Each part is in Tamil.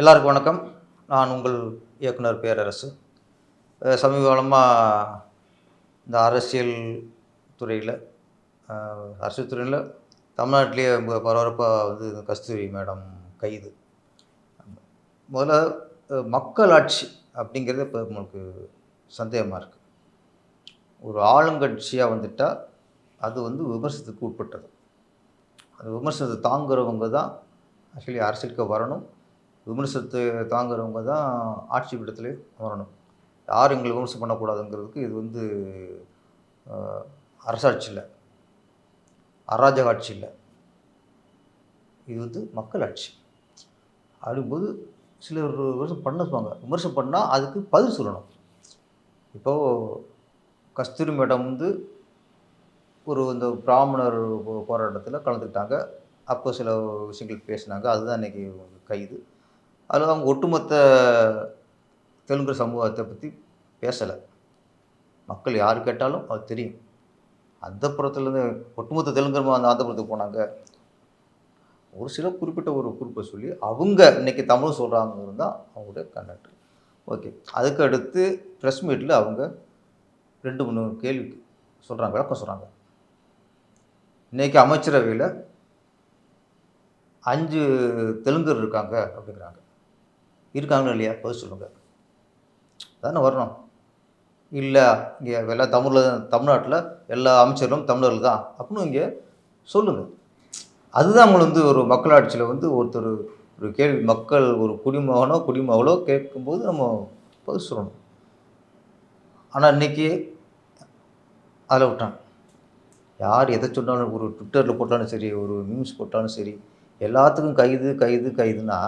எல்லாருக்கும் வணக்கம். நான் உங்கள் இயக்குனர் பேரரசு. சமீப காலமாக இந்த அரசியல் துறையில் அரசியல் துறையில் தமிழ்நாட்டிலேயே பரபரப்பாக வந்து இந்த கஸ்தூரி மேடம் கைது. முதல்ல மக்களாட்சி அப்படிங்கிறது இப்போ நம்மளுக்கு சந்தேகமாக இருக்குது ஒரு ஆளுங்கட்சியாக வந்துட்டால் அது வந்து விமர்சனத்துக்கு உட்பட்டது. அந்த விமர்சனத்தை தாங்குறவங்க தான் ஆக்சுவலி அரசியலுக்கு வரணும். விமர்சனத்தை தாங்குறவங்க தான் ஆட்சி பீடத்திலே வரணும். யார் எங்களை விமர்சனம் பண்ணக்கூடாதுங்கிறதுக்கு இது வந்து அரசாட்சியில் அரசாட்சி இல்லை. அராஜக ஆட்சி இல்லை. இது வந்து மக்கள் ஆட்சி. அப்படிங்கும்போது சிலர் விமர்சனம் பண்ண சொல்லுவாங்க விமர்சனம் பண்ணால் அதுக்கு பதில் சொல்லணும். இப்போது கஸ்தூரி மேடம் வந்து ஒரு இந்த பிராமணர் போ- போராட்டத்தில் கலந்துக்கிட்டாங்க. அப்போ சில விஷயங்கள் பேசினாங்க. அதுதான் இன்றைக்கி கைது அதில் அவங்க ஒட்டுமொத்த தெலுங்கு சமூகத்தை பற்றி பேசலை. மக்கள் யார் கேட்டாலும் அது தெரியும். அந்த புறத்துலேருந்து ஒட்டுமொத்த தெலுங்கு அந்த ஆந்திரபுரத்துக்கு போனாங்க. ஒரு சில குறிப்பிட்ட ஒரு குறிப்பை சொல்லி அவங்க இன்றைக்கி தமிழ் சொல்கிறாங்க தான் அவங்களுடைய கண்டக்ட் ஓகே. அதுக்கு அடுத்து ப்ரெஸ் மீட்டில் அவங்க ரெண்டு மூணு கேள்வி சொல்கிறாங்க விளக்கம் சொல்கிறாங்க இன்றைக்கி அமைச்சரவையில் அஞ்சு தெலுங்கர் இருக்காங்க அப்படிங்கிறாங்க. இருக்காங்களா இல்லையா? பதில் சொல்லுங்கள் தானே வரணும். இல்லை இங்கே எல்லா தமிழில் தமிழ்நாட்டில் எல்லா அமைச்சர்களும் தமிழர்கள் தான். அப்படின்னு இங்கே சொல்லுங்கள் அதுதான் அவங்களை வந்து ஒரு மக்களாட்சியில் வந்து ஒருத்தர் ஒரு கேள்வி மக்கள் ஒரு குடிமகனோ குடிமகளோ கேட்கும்போது நம்ம பதில் சொல்லணும். ஆனால் இன்றைக்கி அதில் விட்டான் யார் எதை சொன்னாலும் ஒரு ட்விட்டரில் போட்டாலும் சரி ஒரு நியூஸ் போட்டாலும் சரி எல்லாத்துக்கும் கைது கைது கைதுன்னா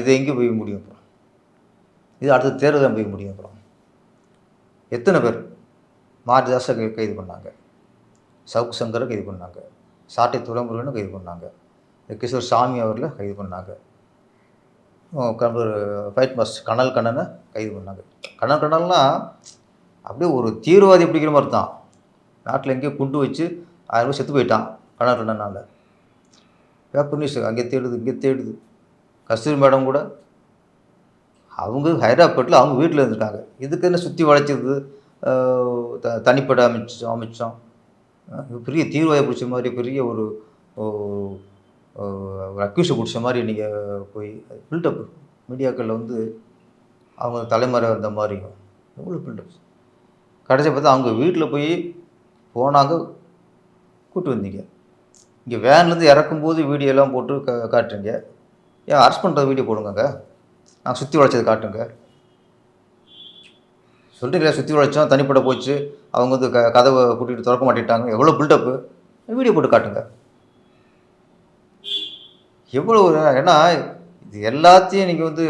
இது எங்கே போய் முடியும் அப்புறம்? இது அடுத்த தேர்தல் போய் முடியும் அப்புறம். எத்தனை பேர்? மாரிதாஸை கைது பண்ணாங்க. சவுக் சங்கரை கைது பண்ணாங்க. சாட்டை துறைமுருகனை கைது பண்ணாங்க. கிஷோர் சாமி அவரில் கைது பண்ணாங்க. ஃபைட் மாஸ்டர் கனல் கண்ணனை கைது பண்ணாங்க. கனல் கண்ணன்லாம் அப்படியே ஒரு தீவிரவாதி பிடிக்கிற மாதிரி தான். நாட்டில் எங்கேயோ குண்டு வச்சு ஆயிரம் ரூபாய் செத்து போயிட்டான் கனல் கண்ணனால் பேப்பர் நியூஸ் அங்கே தேடுது இங்கே தேடுது. கஸ்தூரி மேடம் கூட அவங்க ஹைதராபாத்தில் அவங்க வீட்டில் இருந்திருக்காங்க. இதுக்கு என்ன சுற்றி வளைச்சது த தனிப்படை அமைச்சோம். அமைச்சோம் பெரிய தீவிரவாதி பிடிச்ச மாதிரி பெரிய ஒரு ஓ- ஒரு அக்யூஸை பிடிச்ச மாதிரி நீங்கள் போய் பில்டப் மீடியாக்களில் வந்து அவங்க தலைமுறை வந்த மாதிரியும் எவ்வளோ பில்டப் கடைசி பார்த்தா அவங்க வீட்டில் போய் போனாங்க கூப்பிட்டு வந்தீங்க. இங்கே வேன்லேருந்து இறக்கும்போது வீடியோலாம் போட்டு கா காட்டுறீங்க. ஏன் அரெஸ்ட் பண்ணுற வீடியோ போடுங்க நான் சுற்றி வளைச்சது காட்டுங்க. சொல்கிறீங்களா சுற்றி வளைச்சோம் தனிப்பட போச்சு. அவங்க வந்து க கதவை கூட்டிகிட்டு திறக்க மாட்டேட்டாங்க எவ்வளோ பில்டப்பு வீடியோ போட்டு காட்டுங்க. எவ்வளோ ஒரு- ஏன்னா இது எல்லாத்தையும் நீங்கள் வந்து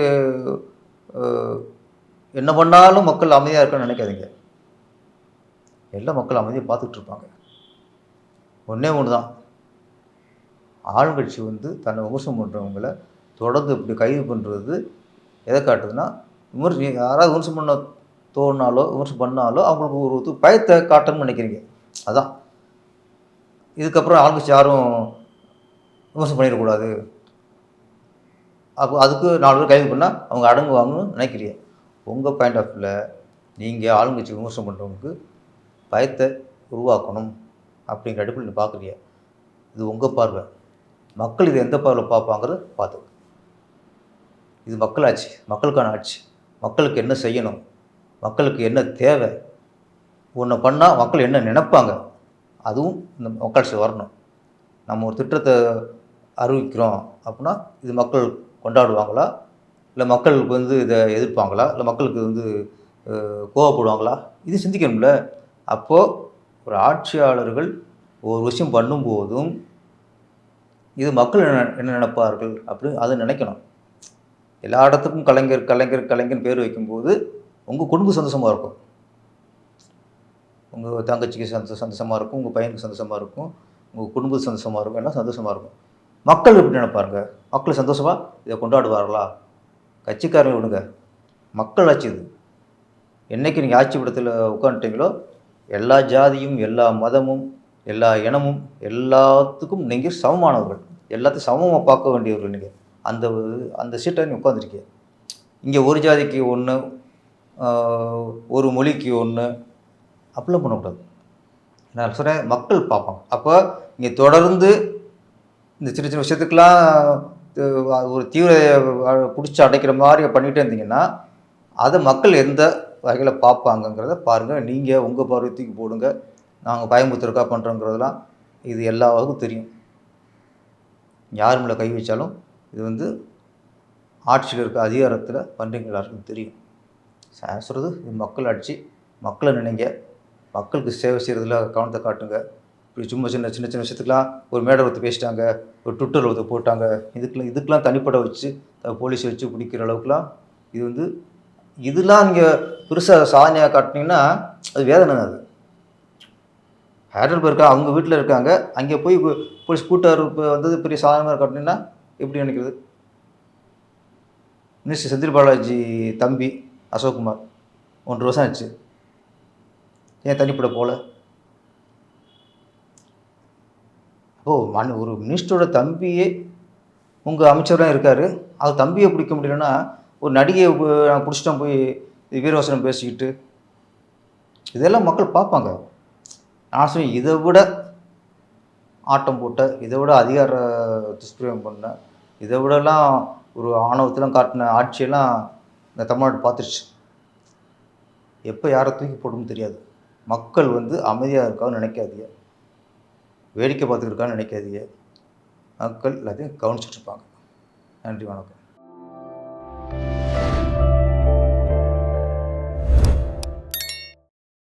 என்ன பண்ணாலும் மக்கள் அமைதியாக இருக்கணும்னு நினைக்காதீங்க. எல்லா மக்கள் அமைதியாக பார்த்துட்டு இருப்பாங்க. ஒன்றே ஒன்று தான் ஆளுங்கட்சி வந்து தன்னை விமர்சனம் பண்ணுறவங்கள தொடர்ந்து இப்படி கைது பண்ணுறது எதை காட்டுதுன்னா விமர்சி யாராவது விமர்சனம் பண்ண தோணுனாலோ விமர்சனம் பண்ணாலோ அவங்களுக்கு ஒரு பயத்தை காட்டணும்னு நினைக்கிறீங்க. அதான். இதுக்கப்புறம் ஆளுங்கட்சி யாரும் விமர்சனம் பண்ணிடக்கூடாது. அப்போ அதுக்கு நாலு பேர் கைது பண்ணால் அவங்க அடங்குவாங்கன்னு நினைக்கிறீங்க. உங்கள் பாயிண்ட் ஆஃப் வியூவில் நீங்கள் ஆளுங்கட்சி விமர்சனம் பண்ணுறவங்களுக்கு பயத்தை உருவாக்கணும் அப்படிங்கிற அடிப்படையில் நீ பார்க்குறீங்க. இது உங்கள் பார்வை. மக்கள் இது எந்த பார்வையில் பார்ப்பாங்கிறத பார்த்து இது மக்களாட்சி மக்களுக்கான ஆட்சி. மக்களுக்கு என்ன செய்யணும்? மக்களுக்கு என்ன தேவை? ஒன்று பண்ணால் மக்கள் என்ன நினைப்பாங்க? அதுவும் இந்த மக்களாட்சி வரணும். நம்ம ஒரு திட்டத்தை அறிவிக்கிறோம் அப்படின்னா இது மக்கள் கொண்டாடுவாங்களா? இல்லை மக்களுக்கு வந்து இதை எதிர்ப்பாங்களா? இல்லை மக்களுக்கு வந்து கோவப்படுவாங்களா? இது சிந்திக்கணும்ல. அப்போது ஒரு ஆட்சியாளர்கள் ஒரு விஷயம் பண்ணும்போதும் இது மக்கள் என்ன என்ன நினைப்பார்கள் அப்படின்னு அதை நினைக்கணும். எல்லா இடத்துக்கும் கலைஞர் கலைஞர் கலைஞர் பேர் வைக்கும்போது உங்கள் குடும்பம் சந்தோஷமாக இருக்கும். உங்கள் தங்கச்சிக்கு சந்த சந்தோஷமாக இருக்கும் உங்கள் பையனுக்கு சந்தோஷமாக இருக்கும் உங்கள் குடும்பத்துக்கு சந்தோஷமாக இருக்கும் எல்லாம் சந்தோஷமாக இருக்கும். மக்கள் எப்படி நினைப்பாருங்க? மக்கள் சந்தோஷமாக இதை கொண்டாடுவார்களா? கட்சிக்காரங்க விடுங்க. மக்கள் ஆட்சி இது. என்றைக்கு நீங்கள் ஆட்சி படத்தில் உட்காந்துட்டீங்களோ எல்லா ஜாதியும் எல்லா மதமும் எல்லா இனமும் எல்லாத்துக்கும் நீங்கள் சமமானவர்கள். எல்லாத்தையும் சமமாக பார்க்க வேண்டியவர்கள் நீங்கள் அந்த அந்த சீட்டை நீ உட்காந்துருக்கிய இங்கே ஒரு ஜாதிக்கு ஒன்று ஒரு மொழிக்கு ஒன்று அப்படிலாம் பண்ணக்கூடாது. நான் சொல்கிறேன் மக்கள் பார்ப்பாங்க. அப்போ இங்கே தொடர்ந்து இந்த சின்ன சின்ன விஷயத்துக்கெல்லாம் ஒரு தீவிர பிடிச்சி அடைக்கிற மாதிரி பண்ணிகிட்டே இருந்தீங்கன்னா அதை மக்கள் எந்த வகையில் பார்ப்பாங்கங்கிறத பாருங்கள் நீங்கள் உங்கள் பார்வத்துக்கு போடுங்க. நாங்கள் பயமுத்திருக்கா பண்ணுறோங்கிறதெல்லாம் இது எல்லா வகுக்கும் தெரியும். யார் மேலே கை வச்சாலும் இது வந்து ஆட்சியில் இருக்க அதிகாரத்தில் பண்ணுறீங்க எல்லாருக்கும் தெரியும். சாசுறது சொல்கிறது இது மக்கள் ஆட்சி மக்களை நினைங்க மக்களுக்கு சேவை செய்கிறதுல கவனத்தை காட்டுங்க. இப்படி சும்மா சின்ன சின்ன சின்ன விஷயத்துக்கெலாம் ஒரு மேடை ஒருத்தர் பேசிட்டாங்க ஒரு ட்விட்டர் ஒருத்தர் போட்டாங்க இதுக்கெலாம் இதுக்கெலாம் தனிப்பட வச்சு போலீஸ் வச்சு பிடிக்கிற அளவுக்குலாம் இது வந்து இதெல்லாம் நீங்கள் பெருசாக சாதனையாக காட்டினீங்கன்னா அது வேதனை அது. ஹேடல்பர்க் இருக்கா அவங்க வீட்டில் இருக்காங்க அங்கே போய் போலீஸ் கூட்டார் வந்தது பெரிய சாதனையாக காட்டினீங்கன்னா எப்படி நினைக்கிறது? மினிஸ்டர் செந்தில் பாலாஜி தம்பி அசோக்குமார் ஒன்று வருஷம் ஆச்சு. ஏன் தனிப்பட போகல? ஓ மண் ஒரு மினிஸ்டரோட தம்பியே உங்கள் அமைச்சராக இருக்கார். அவர் தம்பியை பிடிக்க முடியலன்னா ஒரு நடிகையை நான் பிடிச்சிட்டோம் போய் வீரவசனம் பேசிக்கிட்டு. இதெல்லாம் மக்கள் பார்ப்பாங்க. நான் சொல்லி இதை விட ஆட்டம் போட்ட இதை விட அதிகார துஷ்பிரயோகம் பண்ண இதை விடலாம் ஒரு ஆணவத்தெலாம் காட்டின ஆட்சியெல்லாம் இந்த தமிழ்நாடு பார்த்துருச்சு. எப்போ யாரை தூக்கி போடும்னு தெரியாது. மக்கள் வந்து அமைதியாக இருக்கான்னு நினைக்காதீங்க. வேடிக்கை பார்த்துட்டு இருக்கான்னு நினைக்காதீங்க. மக்கள் எல்லாத்தையும் கவனிச்சிட்டு இருப்பாங்க. நன்றி வணக்கம்.